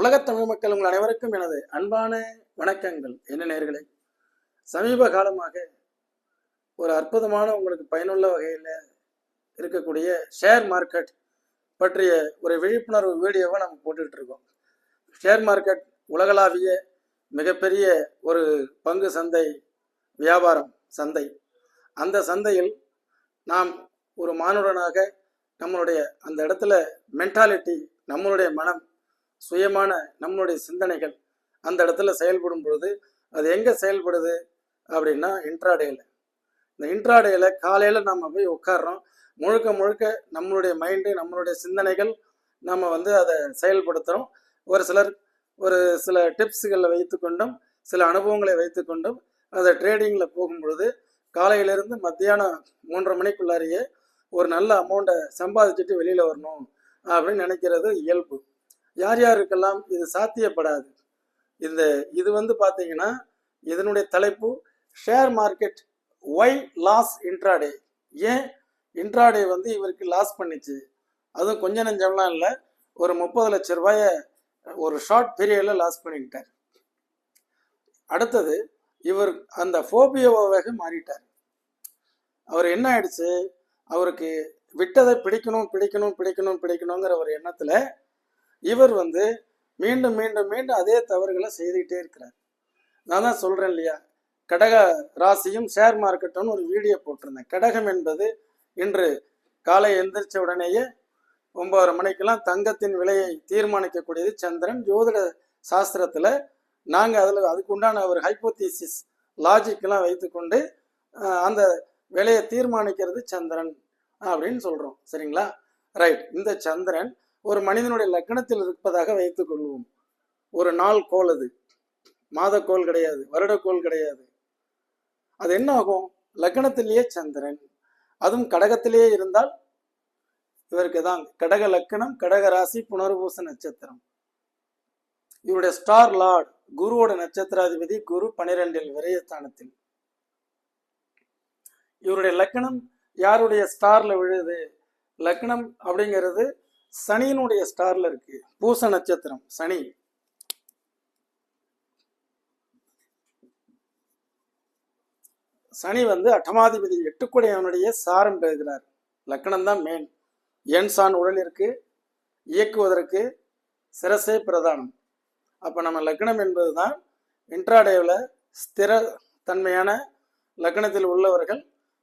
உலகத் தமிழ் மக்கள் உங்கள் அனைவருக்கும் எனது அன்பான வணக்கங்கள். என்ன நேர்களே? சமீப காலமாக ஒரு அற்புதமான உங்களுக்கு பயனுள்ள வகையில் இருக்கக்கூடிய ஷேர் மார்க்கெட் பற்றிய ஒரு விழிப்புணர்வு வீடியோவை நம்ம போட்டுக்கிட்டு இருக்கோம். ஷேர் மார்க்கெட் உலகளாவிய மிகப்பெரிய ஒரு பங்கு சந்தை வியாபாரம் சந்தை. அந்த சந்தையில் நாம் ஒரு மானுடனாக நம்மளுடைய அந்த இடத்துல மென்டாலிட்டி நம்மளுடைய மனம் சுயமான நம்மளுடைய சிந்தனைகள் அந்த இடத்துல செயல்படும் பொழுது அது எங்கே செயல்படுது அப்படின்னா இன்ட்ராடேயில் இந்த இன்ட்ராடேயில் காலையில் நம்ம போய் உட்காடுறோம் முழுக்க முழுக்க நம்மளுடைய மைண்டு நம்மளுடைய சிந்தனைகள் நம்ம வந்து அதை செயல்படுத்துகிறோம் ஒரு சிலர் ஒரு சில டிப்ஸுகளை வைத்துக்கொண்டும் சில அனுபவங்களை வைத்துக்கொண்டும் அந்த ட்ரேடிங்கில் போகும்பொழுது காலையிலேருந்து மத்தியானம் மூன்றரை மணிக்குள்ளாரியே ஒரு நல்ல அமௌண்ட்டை சம்பாதிச்சுட்டு வெளியில் வரணும் அப்படின்னு நினைக்கிறது இயல்பு. யார் யாருக்கெல்லாம் இது சாத்தியப்படாது? இந்த இது வந்து பார்த்தீங்கன்னா இதனுடைய தலைப்பு share market why loss intraday ஏன் இன்ட்ராடே வந்து இவருக்கு லாஸ் பண்ணிச்சு? அதுவும் கொஞ்ச நெஞ்சம்லாம் இல்லை ஒரு முப்பது லட்ச ரூபாய ஒரு ஷார்ட் பீரியடில் லாஸ் பண்ணிக்கிட்டார். அடுத்தது இவர் அந்த ஃபோபியோவாக மாறிட்டார். அவர் என்ன ஆயிடுச்சு? அவருக்கு விட்டதை பிடிக்கணும் பிடிக்கணும் பிடிக்கணும் பிடிக்கணுங்கிற ஒரு எண்ணத்தில் இவர் வந்து மீண்டும் மீண்டும் மீண்டும் அதே தவறுகளை செய்துக்கிட்டே இருக்கிறார். நான் தான் சொல்கிறேன் இல்லையா? கடக ராசியும் ஷேர் மார்க்கெட்டும்னு ஒரு வீடியோ போட்டிருந்தேன். கடகம் என்பது இன்று காலை எந்திரிச்ச உடனேயே ஒன்பதரை மணிக்கெல்லாம் தங்கத்தின் விலையை தீர்மானிக்கக்கூடியது சந்திரன். ஜோதிட சாஸ்திரத்தில் நாங்கள் அதில் அதுக்கு உண்டான ஒரு ஹைப்போதீசிஸ் லாஜிக்கெல்லாம் வைத்துக்கொண்டு அந்த விலையை தீர்மானிக்கிறது சந்திரன் அப்படின்னு சொல்கிறோம் சரிங்களா? ரைட் இந்த சந்திரன் ஒரு மனிதனுடைய லக்னத்தில் இருப்பதாக வைத்துக் கொள்வோம். ஒரு நாள் கோல் அது. மாதக்கோள் கிடையாது. வருடக்கோள் கிடையாது. அது என்ன ஆகும் லக்னத்திலேயே சந்திரன். அதுவும் கடகத்திலேயே இருந்தால் இவருக்கு தான் கடக லக்கணம் கடக ராசி புனர்பூச நட்சத்திரம். இவருடைய ஸ்டார் லார்ட் குருவோட நட்சத்திராதிபதி குரு பனிரெண்டில் விரயஸ்தானத்தில். இவருடைய லக்கணம் யாருடைய ஸ்டார்ல விழுது? லக்னம் அப்படிங்கிறது சனியினுடைய ஸ்டார்ல இருக்கு. பூச நட்சத்திரம் சனி. சனி வந்து அட்டமாதிபதி எட்டுக்குடையவனுடைய சாரம் பெறுகிறார். லக்கணம் தான் மெயின் எண் சான் உடலிற்கு இயக்குவதற்கு சிரசே பிரதானம். அப்போ நம்ம லக்னம் என்பது தான் இன்ட்ராடேவில் ஸ்திர தன்மையான லக்னத்தில் உள்ளவர்கள்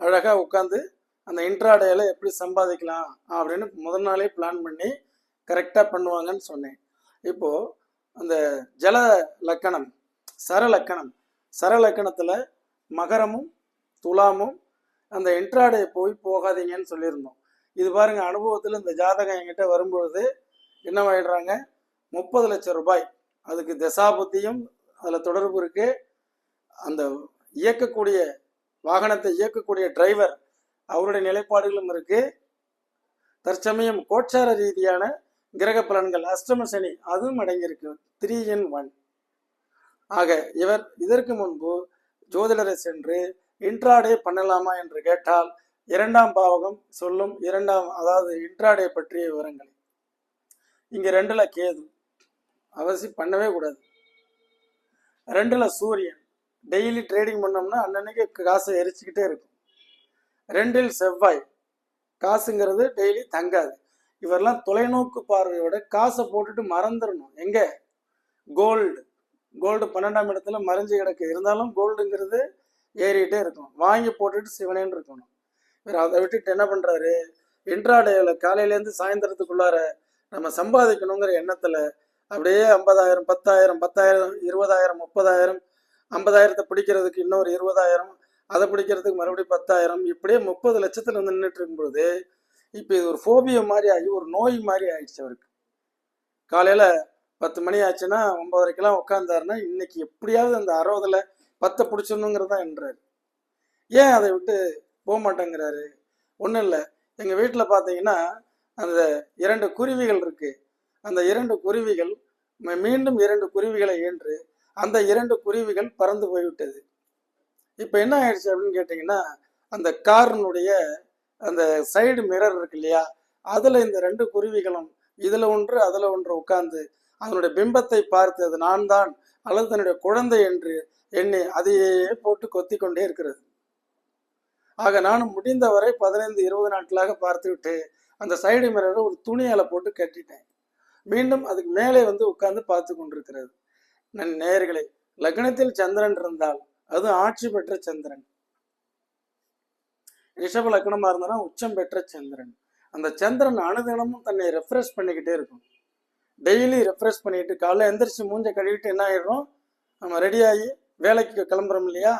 அழகாக உட்காந்து அந்த இன்ட்ராடேல எப்படி சம்பாதிக்கலாம் அப்படின்னு முதல் நாளே பிளான் பண்ணி கரெக்டாக பண்ணுவாங்கன்னு சொன்னேன். இப்போது அந்த ஜல லக்கணம் சர லக்கணம் சர லக்கணத்தில் மகரமும் துலாமும் அந்த இன்ட்ராடே போய் போகாதீங்கன்னு சொல்லியிருந்தோம். இது பாருங்க அனுபவத்தில் இந்த ஜாதகம் என்கிட்ட வரும்பொழுது என்னவாயிடுறாங்க முப்பது லட்சம் ரூபாய். அதுக்கு தசாபுத்தியும் அதில் தொடர்பு இருக்கு. அந்த இயக்கக்கூடிய வாகனத்தை இயக்கக்கூடிய டிரைவர் அவருடைய நிலைப்பாடுகளும் இருக்கு. தற்சமயம் கோட்சார ரீதியான கிரக பலன்கள் அஷ்டம சனி அதுவும் அடங்கியிருக்கு. த்ரீ இன் ஒன் ஆக இவர் இதற்கு முன்பு ஜோதிடரை சென்று இன்ட்ராடே பண்ணலாமா என்று கேட்டால் இரண்டாம் பாவகம் சொல்லும் இரண்டாம் அதாவது இன்ட்ராடே பற்றிய விவரங்கள். இங்க ரெண்டுல கேது. அவசியம் பண்ணவே கூடாது. ரெண்டுல சூரியன். டெய்லி ட்ரேடிங் பண்ணோம்னா அன்னன்னைக்கு காசை எரிச்சுக்கிட்டே இருக்கும். ரெண்டில் செவ்வாய். காசுங்கிறது டெய்லி தங்காது. இவரெல்லாம் தொலைநோக்கு பார்வையோட காசை போட்டுட்டு மறந்துடணும் எங்க? கோல்டு கோல்டு பன்னெண்டாம் இடத்துல மறைஞ்சு கிடக்கு. இருந்தாலும் கோல்டுங்கிறது ஏறிட்டே இருக்கும் வாங்கி போட்டுட்டு சிவனேன்னு இருக்கணும். இவர் அதை விட்டுட்டு என்ன பண்றாரு? இன்ட்ராடேவில் காலையிலேருந்து சாயந்தரத்துக்குள்ளார நம்ம சம்பாதிக்கணுங்கிற எண்ணத்துல அப்படியே ஐம்பதாயிரம் பத்தாயிரம் பத்தாயிரம் இருபதாயிரம் முப்பதாயிரம் ஐம்பதாயிரத்தை பிடிக்கிறதுக்கு இன்னொரு இருபதாயிரம் அதை பிடிக்கிறதுக்கு மறுபடியும் பத்தாயிரம் இப்படியே முப்பது லட்சத்தில் வந்து நின்றுட்டு இருக்கும்போது இப்போ இது ஒரு ஃபோபியா மாதிரி ஆகி ஒரு நோய் மாதிரி ஆயிடுச்சு அவருக்கு. காலையில் பத்து மணி ஆச்சுன்னா ஒன்பதரைக்கெல்லாம் உட்காந்தாருன்னா இன்னைக்கு எப்படியாவது அந்த அறுபதுல பத்தை பிடிச்சிடணுங்கிறது தான் என்றார். ஏன் அதை விட்டு போக மாட்டேங்கிறாரு? ஒன்றும் இல்லை. எங்கள் வீட்டில் பார்த்தீங்கன்னா அந்த இரண்டு குருவிகள் இருக்கு. அந்த இரண்டு குருவிகள் ம- மீண்டும் இரண்டு குருவிகளை ஈன்று அந்த இரண்டு குருவிகள் பறந்து போய்விட்டது. இப்போ என்ன ஆயிடுச்சு அப்படின்னு கேட்டிங்கன்னா அந்த காரினுடைய அந்த சைடு மிரர் இருக்கு இல்லையா? அதில் இந்த ரெண்டு குருவிகளும் இதில் ஒன்று அதில் ஒன்று உட்காந்து அதனுடைய பிம்பத்தை பார்த்து அது நான் தான் அல்லது தன்னுடைய குழந்தை என்று எண்ணி அதையே போட்டு கொத்தி கொண்டே இருக்கிறது. ஆக நானும் முடிந்தவரை பதினைந்து இருபது நாட்களாக பார்த்துவிட்டு அந்த சைடு மிரரை ஒரு துணியால போட்டு கட்டிட்டேன். மீண்டும் அதுக்கு மேலே வந்து உட்கார்ந்து பார்த்து கொண்டிருக்கிறது. நன் நேயர்களே லக்னத்தில் சந்திரன் இருந்தால் அது ஆட்சி பெற்ற சந்திரன். ரிஷப லக்னமா இருந்தனா உச்சம் பெற்ற சந்திரன். அந்த சந்திரன் அனுதினமும் தன்னை ரெஃப்ரெஷ் பண்ணிக்கிட்டே இருக்கும். டெய்லி ரெஃப்ரெஷ் பண்ணிட்டு காலைல எந்திரிச்சு மூஞ்ச கழுவிட்டு என்ன ஆயிடுறோம்? நம்ம ரெடியாகி வேலைக்கு கிளம்புறோம் இல்லையா?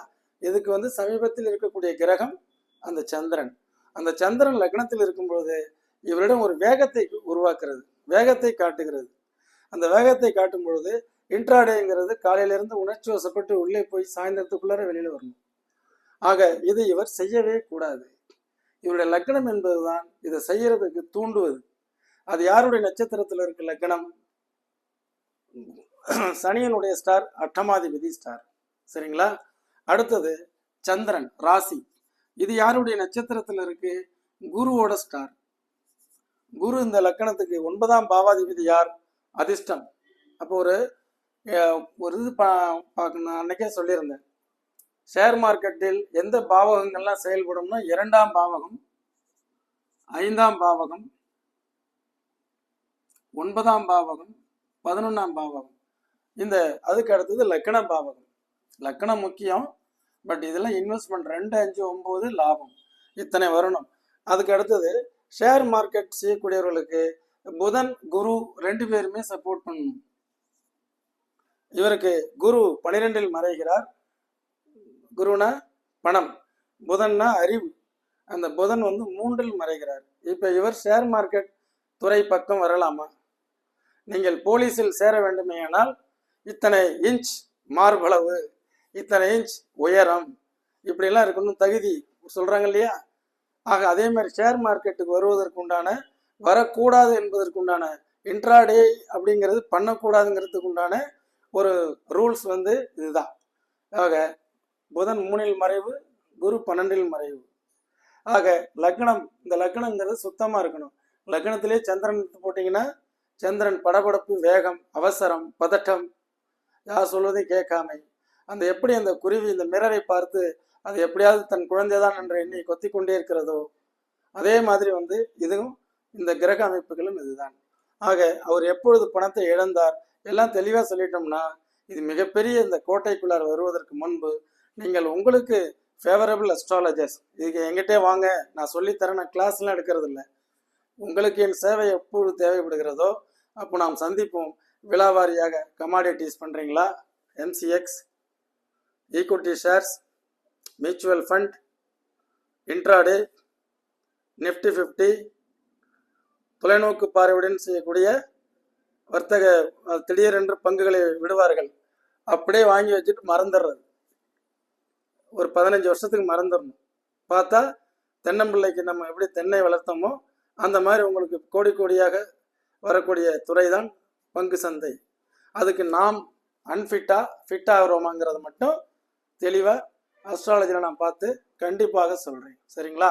இதுக்கு வந்து சமீபத்தில் இருக்கக்கூடிய கிரகம் அந்த சந்திரன். அந்த சந்திரன் லக்னத்தில் இருக்கும்பொழுது இவரிடம் ஒரு வேகத்தை உருவாக்குறது வேகத்தை காட்டுகிறது. அந்த வேகத்தை காட்டும் பொழுது இன்ட்ராடேங்கிறது காலையிலேருந்து உணர்ச்சி வசப்பட்டு உள்ளே போய் சாயந்தரத்துக்குள்ளார வெளியில் வரணும். ஆக இதை இவர் செய்யவே கூடாது. இவருடைய லக்னம் என்பதுதான் இதை செய்யறதுக்கு தூண்டுவது. அது யாருடைய நட்சத்திரத்தில் இருக்க லக்னம்? சனியனுடைய ஸ்டார் அட்டமாதிபதி ஸ்டார் சரிங்களா? அடுத்தது சந்திரன் ராசி. இது யாருடைய நட்சத்திரத்தில் இருக்கு? குருவோட ஸ்டார் குரு இந்த லக்கணத்துக்கு ஒன்பதாம் பாவாதிபதி யார்? அதிர்ஷ்டம். அப்போ ஒரு ஒரு இது பா பார்க்கணும். அன்னைக்கே சொல்லியிருந்தேன். ஷேர் மார்க்கெட்டில் எந்த பாவகங்கள்லாம் செயல்படும்னா இரண்டாம் பாவகம் ஐந்தாம் பாவகம் ஒன்பதாம் பாவகம் பதினொன்றாம் பாவகம். இந்த அதுக்கு அடுத்தது லக்கண பாவகம். லக்கணம் முக்கியம் பட் இதெல்லாம் இன்வெஸ்ட்மெண்ட் ரெண்டு அஞ்சு ஒம்பது லாபம். இத்தனை வரணும். அதுக்கு அடுத்தது ஷேர் மார்க்கெட் செய்யக்கூடியவர்களுக்கு புதன் குரு ரெண்டு பேருமே சப்போர்ட் பண்ணணும். இவருக்கு குரு பனிரெண்டில் மறைகிறார். குருனா பணம் புதன்னா அறிவு. அந்த புதன் வந்து மூன்றில் மறைகிறார். இப்போ இவர் ஷேர் மார்க்கெட் துறை பக்கம் வரலாமா? நீங்கள் போலீஸில் சேர வேண்டுமேயானால் இத்தனை இன்ச் மார்பளவு இத்தனை இன்ச் உயரம் இப்படிலாம் இருக்கணும் தகுதி சொல்கிறாங்க இல்லையா? ஆக அதே மாதிரி ஷேர் மார்க்கெட்டுக்கு வருவதற்கு உண்டான வரக்கூடாது என்பதற்குண்டான இன்ட்ராடே அப்படிங்கிறது பண்ணக்கூடாதுங்கிறதுக்கு உண்டான ஒரு ரூல்ஸ் வந்து இதுதான். ஆக புதன் மூணில் மறைவு குரு பன்னெண்டில் மறைவு. ஆக லக்னம் இந்த லக்னங்கிறது சுத்தமாக இருக்கணும். லக்னத்திலே சந்திரன் எடுத்து சந்திரன் படபடப்பு வேகம் அவசரம் பதட்டம் யார் சொல்வதையும் கேட்காமை. அந்த எப்படி அந்த குருவி இந்த மிரரை பார்த்து அது எப்படியாவது தன் குழந்தைதான் என்று எண்ணி கொத்தி கொண்டே இருக்கிறதோ அதே மாதிரி வந்து இதுவும் இந்த கிரக அமைப்புகளும் இதுதான். ஆக அவர் எப்பொழுது பணத்தை இழந்தார் எல்லாம் தெளிவாக சொல்லிட்டோம்னா இது மிகப்பெரிய இந்த கோட்டைக்குள்ளார் வருவதற்கு முன்பு நீங்கள் உங்களுக்கு ஃபேவரபிள் அஸ்ட்ராலஜர்ஸ் இதுக்கு எங்கிட்டே வாங்க நான் சொல்லித்தரேன் நான் கிளாஸ்லாம் எடுக்கிறது இல்லை உங்களுக்கு என் சேவை எப்போது தேவைப்படுகிறதோ அப்போ நாம் சந்திப்போம். விழாவாரியாக கமாடிட்டிஸ் பண்ணுறீங்களா MCX equity shares mutual fund intraday Nifty fifty தொலைநோக்கு பார்வையுடன் செய்யக்கூடிய வர்த்தக திடீரென்று பங்குகளை விடுவார்கள். அப்படியே வாங்கி வச்சுட்டு மறந்துடுறது. ஒரு பதினஞ்சு வருஷத்துக்கு மறந்துடணும். பார்த்தா தென்னம்பிள்ளைக்கு நம்ம எப்படி தென்னை வளர்த்தோமோ அந்த மாதிரி உங்களுக்கு கோடி கோடியாக வரக்கூடிய துறை தான் பங்கு சந்தை. அதுக்கு நாம் அன்ஃபிட்டா ஃபிட் ஆகிறோமாங்கிறது மட்டும் தெளிவாக அஸ்ட்ராலஜியில் நான் பார்த்து கண்டிப்பாக சொல்கிறேன் சரிங்களா?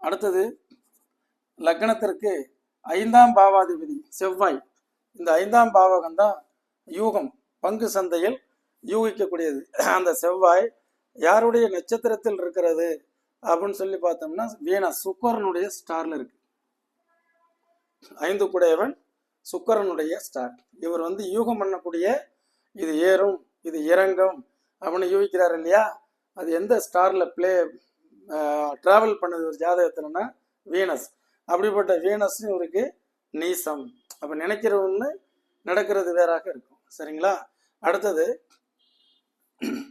அடுத்தது லக்னத்திற்கு ஐந்தாம் பாவாதிபதி செவ்வாய். இந்த ஐந்தாம் பாவகம் தான் யூகம் பங்கு சந்தையில் யூகிக்கக்கூடியது. அந்த செவ்வாய் யாருடைய நட்சத்திரத்தில் இருக்கிறது அப்படின்னு சொல்லி பார்த்தோம்னா வீணா சுக்கரனுடைய ஸ்டார்ல இருக்கு. ஐந்து குடையவன் சுக்கரனுடைய ஸ்டார் இவர் வந்து யூகம் பண்ணக்கூடிய இது ஏறும் இது இறங்கும் அப்படின்னு யூகிக்கிறார் இல்லையா? அது எந்த ஸ்டார்ல பிளே டிராவல் பண்ணது ஒரு ஜாதகத்துலன்னா வீனஸ். அப்படிப்பட்ட வீனஸ் இவருக்கு நீசம். அப்ப நினைக்கிற ஒண்ணு நடக்கிறது வேறாக இருக்கும். சரிங்களா? அடுத்தது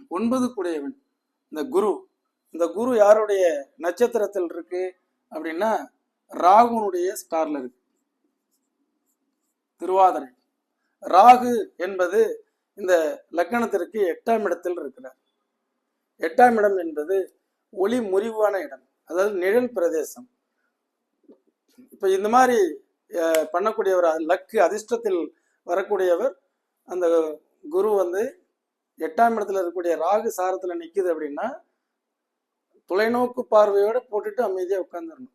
ஒன்பது கூடியவன் இந்த குரு. இந்த குரு யாருடைய நட்சத்திரத்தில் இருக்கு அப்படின்னா ராகுனுடைய ஸ்டார்ல இருக்கு. திருவாதிரை. ராகு என்பது இந்த லக்கணத்திற்கு எட்டாம் இடத்தில் இருக்கிறார். எட்டாம் இடம் என்பது ஒளி முறிவான இடம் அதாவது நிழல் பிரதேசம். இப்போ இந்த மாதிரி பண்ணக்கூடியவர் லக்கு அதிர்ஷ்டத்தில் வரக்கூடியவர் அந்த குரு வந்து எட்டாம் இடத்துல இருக்கக்கூடிய ராகு சாரத்தில் நிற்கிது அப்படின்னா தொலைநோக்கு பார்வையோடு போட்டுட்டு அமைதியாக உட்காந்துடணும்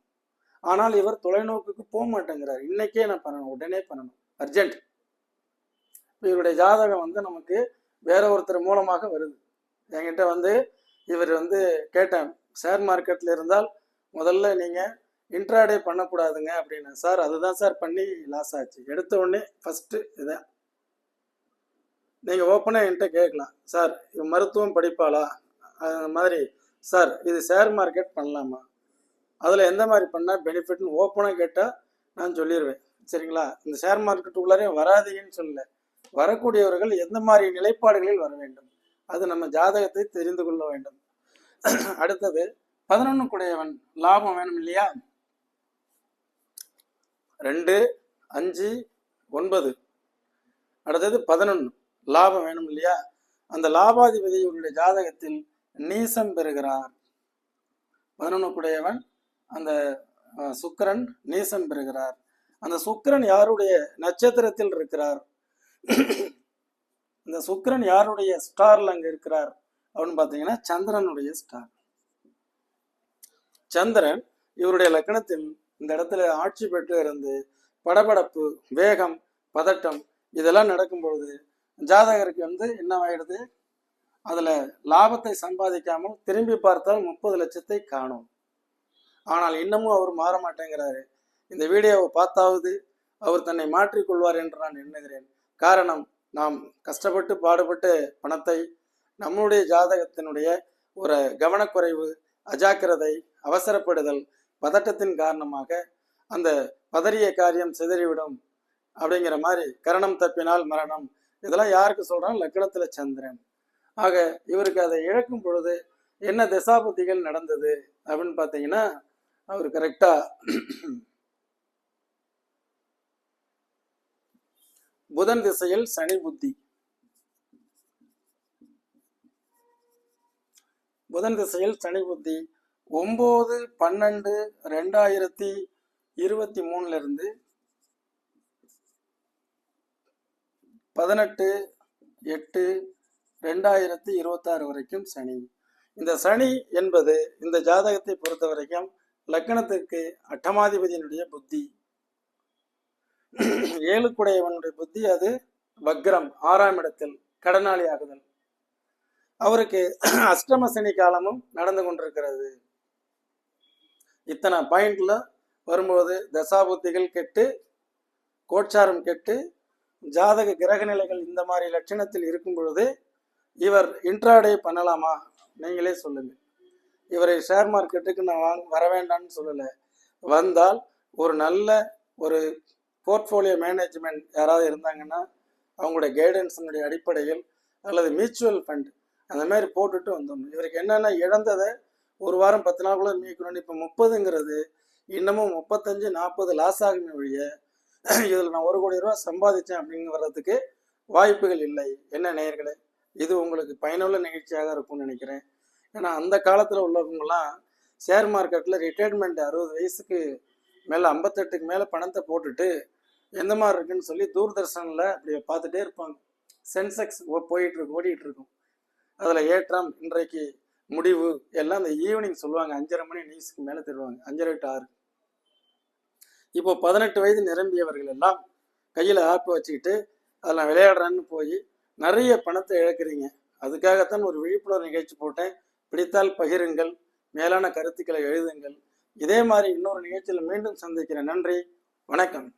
ஆனால் இவர் தொலைநோக்குக்கு போக மாட்டேங்கிறார். இன்னைக்கே நான் பண்ணணும்? உடனே பண்ணணும். அர்ஜென்ட். இவருடைய ஜாதகம் வந்து நமக்கு வேற ஒருத்தர் மூலமாக வருது. என்கிட்ட வந்து இவர் வந்து கேட்டேன். ஷேர் மார்க்கெட்டில் இருந்தால் முதல்ல நீங்கள் இன்ட்ராடே பண்ணக்கூடாதுங்க அப்படின்னு. சார் அதுதான் சார் பண்ணி லாஸ் ஆச்சு. எடுத்த உடனே ஃபஸ்ட்டு இதான் நீங்கள் ஓப்பனாக என்கிட்ட கேட்கலாம். சார் இது மருத்துவம் படிப்பாளா? அந்த மாதிரி. சார் இது ஷேர் மார்க்கெட் பண்ணலாமா? அதில் எந்த மாதிரி பண்ணால் பெனிஃபிட்னு ஓப்பனாக கேட்டால் நான் சொல்லிடுவேன் சரிங்களா? இந்த ஷேர் மார்க்கெட்டுக்குள்ளாரே வராதீங்கன்னு சொல்லல. வரக்கூடியவர்கள் எந்த மாதிரி நிலைப்பாடுகளில் வர வேண்டும்? அது நம்ம ஜாதகத்தை தெரிந்து கொள்ள வேண்டும். அடுத்தது பதினொன்று குடையவன் லாபம் வேணும் இல்லையா? ரெண்டு அஞ்சு ஒன்பது. அடுத்தது பதினொன்று லாபம் வேணும் இல்லையா? அந்த லாபாதிபதி இவருடைய ஜாதகத்தில் நீசம் பெறுகிறார். பதினொன்றுக்குடையவன் அந்த சுக்கரன் சுக்கிரன் நீசம் பெறுகிறார். அந்த சுக்கரன் யாருடைய நட்சத்திரத்தில் இருக்கிறார்? இந்த சுக்கரன் யாருடைய ஸ்டார்ல அங்க இருக்கிறார்? அப்படின்னு பார்த்தீங்கன்னா சந்திரனுடைய ஸ்டார். சந்திரன் இவருடைய லக்னத்தில் இந்த இடத்துல ஆட்சி பெற்று இருந்து படபடப்பு வேகம் பதட்டம் இதெல்லாம் நடக்கும் பொழுது ஜாதகருக்கு வந்து என்னவாயிடுது? அதுல லாபத்தை சம்பாதிக்காமல் திரும்பி பார்த்தால் முப்பது லட்சத்தை காணும். ஆனால் இன்னமும் அவர் மாற மாட்டேங்கிறாரு. இந்த வீடியோவை பார்த்தாவது அவர் தன்னை மாற்றிக்கொள்வார் என்று நான் எண்ணுகிறேன். காரணம் நாம் கஷ்டப்பட்டு பாடுபட்டு பணத்தை நம்முடைய ஜாதகத்தினுடைய ஒரு கவனக்குறைவு அஜாக்கிரதை அவசரப்படுதல் பதட்டத்தின் காரணமாக அந்த பதறிய காரியம் சிதறிவிடும் அப்படிங்கிற மாதிரி கரணம் தப்பினால் மரணம். இதெல்லாம் யாருக்கு சொல்றான்? லக்னத்துல சந்திரன். ஆக இவருக்கு அதை இழக்கும் பொழுது என்ன திசாபுத்திகள் நடந்தது அப்படின்னு பார்த்தீங்கன்னா அவர் கரெக்டா புதன் திசையில் சனி புத்தி. புதன் திசையில் சனி புத்தி. ஒம்பது பன்னெண்டு ரெண்டாயிரத்தி இருபத்தி மூணுலேருந்து பதினெட்டு எட்டு ரெண்டாயிரத்தி இருபத்தாறு வரைக்கும் சனி. இந்த சனி என்பது இந்த ஜாதகத்தை பொறுத்த வரைக்கும் லக்கணத்துக்கு அட்டமாதிபதியினுடைய புத்தி. ஏழுக்குடையவனுடைய புத்தி அது வக்ரம் ஆறாம் இடத்தில் கடனாளி ஆகுதல். அவருக்கு அஷ்டம சனி காலமும் நடந்து கொண்டிருக்கிறது. இத்தனை பாயிண்ட்ல வரும்போது தசாபுத்திகள் கெட்டு கோட்சாரம் கெட்டு ஜாதக கிரக நிலைகள் இந்த மாதிரி லட்சணத்தில் இருக்கும் பொழுது இவர் இன்ட்ராடே பண்ணலாமா? நீங்களே சொல்லுங்க. இவரை ஷேர் மார்க்கெட்டுக்கு நான் வாங்க வர வேண்டாம்னு சொல்லலை. வந்தால் ஒரு நல்ல ஒரு போர்ட்ஃபோலியோ மேனேஜ்மெண்ட் யாராவது இருந்தாங்கன்னா அவங்களுடைய கைடன்ஸினுடைய அடிப்படையில் அல்லது மியூச்சுவல் ஃபண்ட் அந்த மாதிரி போட்டுட்டு வந்தோம். இவருக்கு என்னென்ன இழந்ததை ஒரு வாரம் பத்து நாள் கூட நீக்கணும்னு இப்போ முப்பதுங்கிறது இன்னமும் முப்பத்தஞ்சு நாற்பது லாஸ் ஆகுமே ஒழிய இதில் நான் ஒரு கோடி ரூபா சம்பாதிச்சேன் அப்படின்னு வர்றதுக்கு வாய்ப்புகள் இல்லை. என்ன நேயர்களே? இது உங்களுக்கு பயனுள்ள நிகழ்ச்சியாக இருக்கும்னு நினைக்கிறேன். ஏன்னா அந்த காலத்தில் உள்ளவங்கலாம் ஷேர் மார்க்கெட்டில் ரிட்டையர்மெண்ட் அறுபது வயசுக்கு மேலே ஐம்பத்தெட்டுக்கு மேலே பணத்தை போட்டுட்டு எந்த மாதிரி இருக்குன்னு சொல்லி தூர்தர்ஷனில் அப்படி பார்த்துட்டே இருப்பாங்க. சென்செக்ஸ் போயிட்டு இருக்கும் ஓடிட்டு இருக்கும். அதில் ஏற்றம் இன்றைக்கு முடிவு எல்லாம் அந்த ஈவினிங் சொல்லுவாங்க. அஞ்சரை மணி நியூஸ்க்கு மேலே தருவாங்க. அஞ்சரை டு ஆறு. இப்போ பதினெட்டு வயது நிரம்பியவர்கள் எல்லாம் கையில் ஆப்பு வச்சுக்கிட்டு அதில் விளையாடுறேன்னு போய் நிறைய பணத்தை இழக்கிறீங்க. அதுக்காகத்தான் ஒரு விழிப்புணர்வு நிகழ்ச்சி போட்டேன். பிடித்தால் பகிருங்கள். மேலான கருத்துக்களை எழுதுங்கள். இதே மாதிரி இன்னொரு நிகழ்ச்சியில் மீண்டும் சந்திக்கிறேன். நன்றி. வணக்கம்.